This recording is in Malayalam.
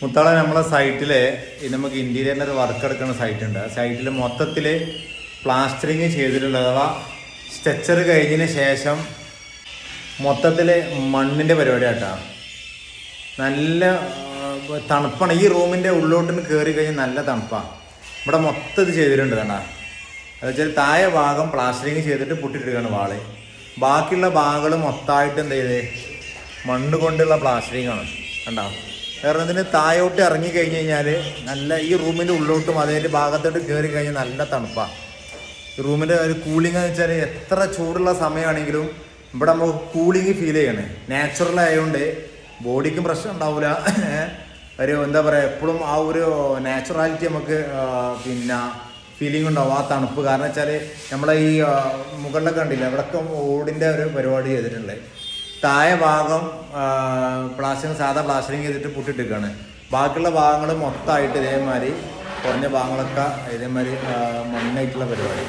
മുത്താളെ നമ്മളെ സൈറ്റിൽ ഇത് നമുക്ക് ഇന്റീരിയറിന്റെ ഒരു വർക്ക് എടുക്കുന്ന സൈറ്റ് ഉണ്ട് ആ സൈറ്റിൽ മൊത്തത്തിൽ പ്ലാസ്റ്ററിങ് ചെയ്തിട്ടുള്ള അഥവാ സ്ട്രെച്ചർ കഴിഞ്ഞതിന് ശേഷം മൊത്തത്തിൽ മണ്ണിന്റെ പരിപാടി ആട്ടാ നല്ല തണുപ്പാണ്. ഈ റൂമിന്റെ ഉള്ളോട്ടിന് കയറി കഴിഞ്ഞാൽ നല്ല തണുപ്പാണ് ഇവിടെ മൊത്തം ഇത് ചെയ്തിട്ടുണ്ട് കണ്ട. അത് വെച്ചാൽ താഴെ ഭാഗം പ്ലാസ്റ്ററിങ് ചെയ്തിട്ട് പൊട്ടിട്ടിരിക്കുകയാണ് വാൾ. ബാക്കിയുള്ള ഭാഗങ്ങൾ മൊത്തമായിട്ട് എന്ത് ചെയ്ത്? മണ്ണ് കൊണ്ടുള്ള പ്ലാസ്റ്ററിങ് ആണ് കണ്ടോ? കാരണം ഇതിന് താഴോട്ട് ഇറങ്ങി കഴിഞ്ഞ് കഴിഞ്ഞാൽ നല്ല ഈ റൂമിന്റെ ഉള്ളോട്ടും അതിന്റെ ഭാഗത്തോട്ട് കയറി കഴിഞ്ഞാൽ നല്ല തണുപ്പാ. ഈ റൂമിന്റെ ഒരു കൂളിംഗ് എന്ന് വെച്ചാൽ എത്ര ചൂടുള്ള സമയമാണെങ്കിലും ഇവിടെ നമുക്ക് കൂളിംഗ് ഫീൽ ചെയ്യണേ. നാച്ചുറൽ ആയതുകൊണ്ട് ബോഡിക്കും പ്രശ്നം ഉണ്ടാവില്ല ഒരു എന്താ പറയുക എപ്പോഴും ആ ഒരു നാച്ചുറാലിറ്റി നമുക്ക് പിന്നെ ഫീലിംഗ് ഉണ്ടാവും ആ തണുപ്പ്. കാരണം വെച്ചാൽ നമ്മളെ ഈ മുകളിലൊക്കെ കണ്ടില്ല ഇവിടെയൊക്കെ ഓടിന്റെ ഒരു പരിപാടി ചെയ്തിട്ടുണ്ട് താഴെ ഭാഗം പ്ലാസ്റ്ററിങ് സാധാ പ്ലാസ്റ്ററിങ് ചെയ്തിട്ട് പുട്ടിട്ടിരിക്കുകയാണ് ബാക്കിയുള്ള ഭാഗങ്ങൾ മൊത്തമായിട്ട് ഇതേമാതിരി കുറഞ്ഞ ഭാഗങ്ങളൊക്കെ ഇതേമാതിരി മണ്ണായിട്ടുള്ള പരിപാടി.